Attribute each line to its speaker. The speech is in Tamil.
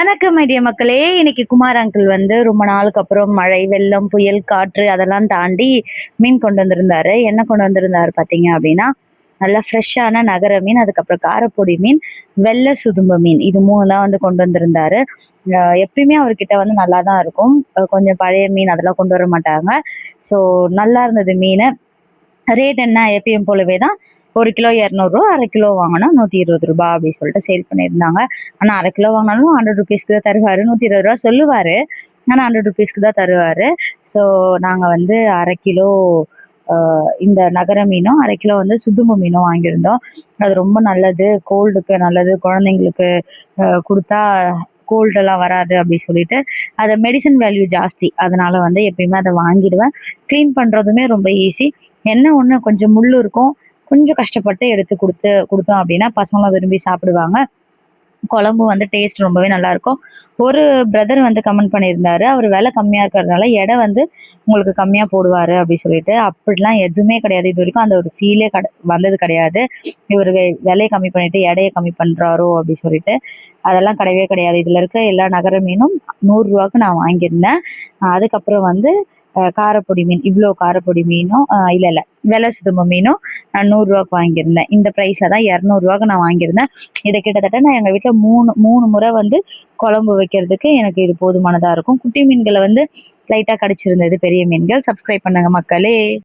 Speaker 1: வணக்கம் ஐடிய மக்களே. இன்னைக்கு குமார் அங்கிள் வந்து ரொம்ப நாளுக்கு அப்புறம் மழை வெள்ளம் புயல் காற்று அதெல்லாம் தாண்டி மீன் கொண்டு வந்திருந்தாரு. என்ன கொண்டு வந்திருந்தாரு பார்த்தீங்க அப்படின்னா நல்லா ஃப்ரெஷ்ஷான நகர மீன் அதுக்கப்புறம் காரப்பொடி மீன் வெள்ளை சுதும்ப மீன். இது மூணு தான் வந்து கொண்டு வந்திருந்தாரு. எப்பயுமே அவர்கிட்ட வந்து நல்லா தான் இருக்கும் கொஞ்சம் பழைய மீன் அதெல்லாம் கொண்டு வர மாட்டாங்க. ஸோ நல்லா இருந்தது மீன். ரேட் என்ன? எப்பயும் போலவே தான் ஒரு கிலோ இரநூறுவா அரை கிலோ வாங்கினா நூற்றி இருபது ரூபா அப்படின்னு சொல்லிட்டு சேல் பண்ணியிருந்தாங்க. ஆனால் அரை கிலோ வாங்கினாலும் ஹண்ட்ரட் ருபீஸ்க்கு தான் தருவார். நூற்றி இருபது ரூபா சொல்லுவார். ஆனால் ஹண்ட்ரட் ருபீஸ்க்கு தான் தருவார். ஸோ நாங்கள் வந்து அரை கிலோ இந்த நகர மீனும் அரை கிலோ வந்து சுதும்பு மீனும் வாங்கியிருந்தோம். அது ரொம்ப நல்லது. கோல்டுக்கு நல்லது. குழந்தைங்களுக்கு கொடுத்தா கோல்டெல்லாம் வராது அப்படி சொல்லிட்டு அதை மெடிசன் வேல்யூ ஜாஸ்தி. அதனால வந்து எப்பயுமே அதை வாங்கிடுவேன். க்ளீன் பண்ணுறதுமே ரொம்ப ஈஸி என்ன ஒன்று கொஞ்சம் முள் இருக்கும். கொஞ்சம் கஷ்டப்பட்டு எடுத்து கொடுத்து கொடுத்தோம் அப்படின்னா பசங்களாம் விரும்பி சாப்பிடுவாங்க. குழம்பு வந்து டேஸ்ட் ரொம்பவே நல்லா இருக்கும் ஒரு பிரதர் வந்து கமெண்ட் பண்ணியிருந்தாரு. அவர் விலை கம்மியாக இருக்கிறதுனால எடை வந்து உங்களுக்கு கம்மியாக போடுவார் அப்படின்னு சொல்லிட்டு. அப்படிலாம் எதுவுமே கிடையாது. இது வரைக்கும் அந்த ஒரு ஃபீலே கட வந்தது கிடையாது. இவர் வெ- விலையை கம்மி பண்ணிட்டு எடையை கம்மி பண்ணுறாரோ அப்படின்னு சொல்லிட்டு. அதெல்லாம் கிடையவே கிடையாது. இதில் இருக்க எல்லா நகர மீனும் நூறுரூவாக்கு நான் வாங்கியிருந்தேன். அதுக்கப்புறம் வந்து காரப்பொடி மீன் இவ்வளோ காரப்பொடி மீனும் இல்லை இல்லை வெலை சுதும்ப மீனும் நான் நூறுரூவாக்கு வாங்கியிருந்தேன். இந்த ப்ரைஸில் தான் இரநூறுவாக்கு நான் வாங்கியிருந்தேன். இதை கிட்டத்தட்ட நான் எங்கள் வீட்டில் மூணு மூணு முறை வந்து குழம்பு வைக்கிறதுக்கு எனக்கு இது போதுமானதாக இருக்கும். குட்டி மீன்களை வந்து லைட்டாக கடிச்சிருந்தது பெரிய மீன்கள். சப்ஸ்கிரைப் பண்ணுங்க மக்களே.